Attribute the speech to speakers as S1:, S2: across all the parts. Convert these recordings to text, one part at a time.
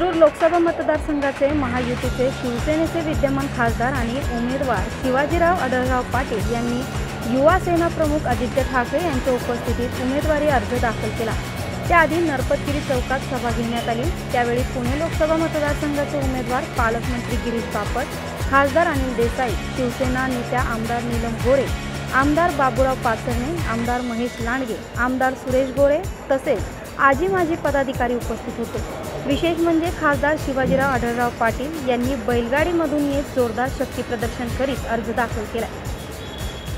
S1: लोकसभा मतदारसंघाचे महायुतीचे शिवसेनेचे विद्यमान खासदार आणि उमेदवार शिवाजीराव आढळराव पाटील यांनी युवा सेना प्रमुख आदित्य ठाकरे यांच्या उपस्थितीत उमेदवारी अर्ज दाखल केला. त्याआधी नरपतगिरी चौकात सभा घेण्यात आली. त्यावेळी पुणे लोकसभा मतदारसंघाचे उमेदवार पालकमंत्री गिरीश बापट खासदार अनिल देसाई शिवसेना नेत्या आमदार नीलम गोरे आमदार बाबूराव पाचरणे आमदार महेश लांडगे आमदार सुरेश गोरे तसेच आजी माजी पदाधिकारी उपस्थित होते. विशेष म्हणजे खासदार शिवाजीराव आढळराव पाटील यांनी बैलगाडीमधून येत जोरदार शक्ती प्रदर्शन करीत अर्ज दाखल केला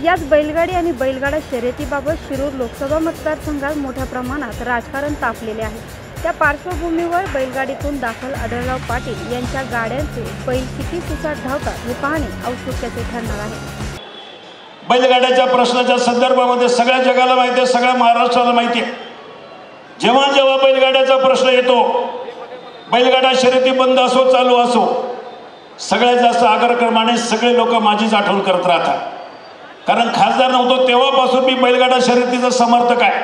S1: याच बैलगाडी आणि बैलगाडा शर्यतीबाबत शिरूर लोकसभा मतदारसंघात मोठ्या प्रमाणात राजकारण तापलेले आहे. त्या पार्श्वभूमीवर बैलगाडीतून दाखल आढळराव पाटील यांच्या गाड्यांचे बैल किती सुसाट धावतात हे पाहणे औत्सुक्याचे ठरणार आहे.
S2: बैलगाड्याच्या प्रश्नाच्या संदर्भामध्ये सगळ्या जगाला माहिती आहे सगळ्या महाराष्ट्राला माहिती आहे. जेव्हा जेव्हा बैलगाड्याचा प्रश्न येतो बैलगाडा शर्यती बंद असो चालू असो सगळ्यात जास्त आग्रक्रमाने सगळे लोक माझीच आठवण करत राहतात. कारण खासदार नव्हतो तेव्हापासून मी बैलगाडा शर्यतीचा समर्थक आहे.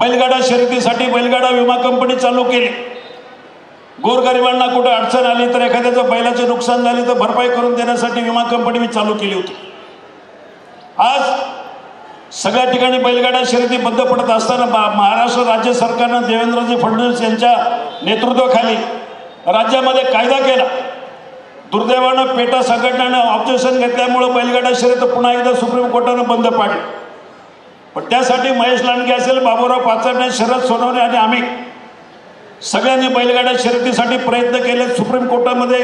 S2: बैलगाडा शर्यतीसाठी बैलगाडा विमा कंपनी चालू केली. गोरगरिबांना कुठं अडचण आली तर एखाद्याचं बैलाचे नुकसान झाले तर भरपाई करून देण्यासाठी विमा कंपनी मी चालू केली होती. आज सगळ्या ठिकाणी बैलगाड्या शर्यती बंद पडत असताना महाराष्ट्र राज्य सरकारनं देवेंद्रजी फडणवीस यांच्या नेतृत्वाखाली राज्यामध्ये कायदा केला. दुर्दैवानं पेटा संघटनेनं ऑब्जेक्शन घेतल्यामुळं बैलगाडा शर्यत पुन्हा एकदा सुप्रीम कोर्टानं बंद पाडली. पण त्यासाठी महेश लांडगे असेल बाबूराव पाचरणे शरद सोनवणे आणि आम्ही सगळ्यांनी बैलगाड्या शर्यतीसाठी प्रयत्न केले. सुप्रीम कोर्टामध्ये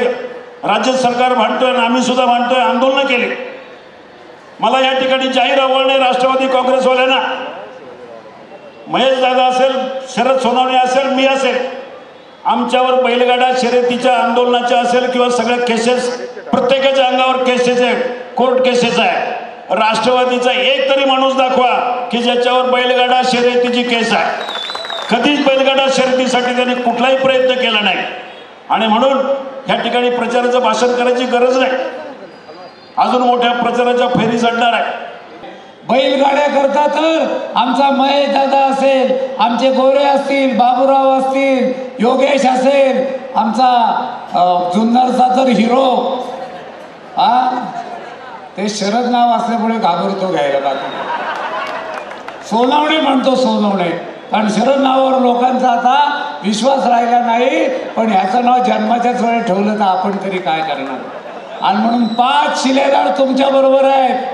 S2: राज्य सरकार भांडतोय आणि आम्ही सुद्धा भांडतोय आंदोलनं केली. मला या ठिकाणी जाहीर आव्हान आहे राष्ट्रवादी काँग्रेसवाल्यांना. महेश दादा असेल शरद सोनावणे असेल मी असेल. आमच्यावर बैलगाडा शर्यतीच्या आंदोलनाच्या असेल किंवा सगळ्या केसेस प्रत्येकाच्या अंगावर केसेस आहे कोर्ट केसेस आहे राष्ट्रवादीचा एक तरी माणूस दाखवा की ज्याच्यावर बैलगाडा शर्यतीची केस आहे. कधीच बैलगाडा शर्यतीसाठी त्यांनी कुठलाही प्रयत्न केला नाही. आणि म्हणून ह्या ठिकाणी प्रचाराचं भाषण करायची गरज नाही. अजून मोठ्या प्रचाराच्या फेरी चढणार आहे.
S3: बैलगाड्या करता तर आमचा महेश दादा असेल आमचे गोरे असतील बाबूराव असतील योगेश असेल आमचा जुन्नरचा तर हिरो. हा ते शरद नाव असल्यामुळे घाबरतो घ्यायला बाकी. सोनवणे म्हणतो सोनवणे. कारण शरद नावावर लोकांचा आता विश्वास राहिला नाही पण ह्याचं नाव जन्माच्याच वेळी ठेवलं तर आपण तरी काय करणार? आणि म्हणून पाच शिलेदार तुमच्या बरोबर आहेत.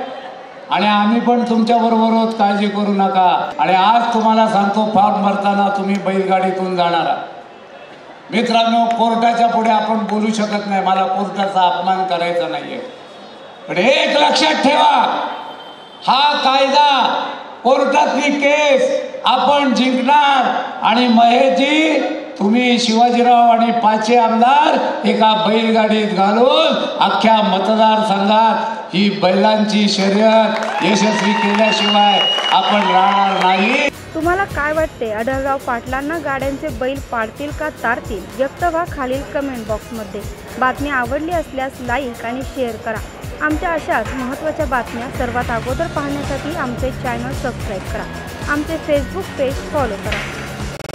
S3: आणि आम्ही पण तुमच्या बरोबर आहोत काळजी करू नका. आणि आज तुम्हाला सांगतो फॉर्म भरताना तुम्ही बैलगाडीतून जाणार मित्रांनो कोर्टाच्या पुढे आपण बोलू शकत नाही. मला कोर्टाचा अपमान करायचा नाहीये. पण एक लक्षात ठेवा हा कायदा कोर्टातली केस आपण जिंकणार. आणि महेशजी तुम्ही शिवाजीराव आणि पाचशे आमदार एका बैलगाडीत घालून अख्ख्या मतदारसंघात ही बैलांची शर्यत यशस्वी केल्याशिवाय आपण राहणार नाही.
S1: तुम्हाला काय वाटते? आढळराव पाटलांना गाड्यांचे बैल पाडतील का तारतील? व्यक्त व्हा खालील कमेंट बॉक्समध्ये बातमी आवडली असल्यास लाईक आणि शेअर करा. आमच्या अशाच महत्त्वाच्या बातम्या सर्वात अगोदर पाहण्यासाठी आमचे चॅनल सबस्क्राईब करा. आमचे फेसबुक पेज फॉलो करा.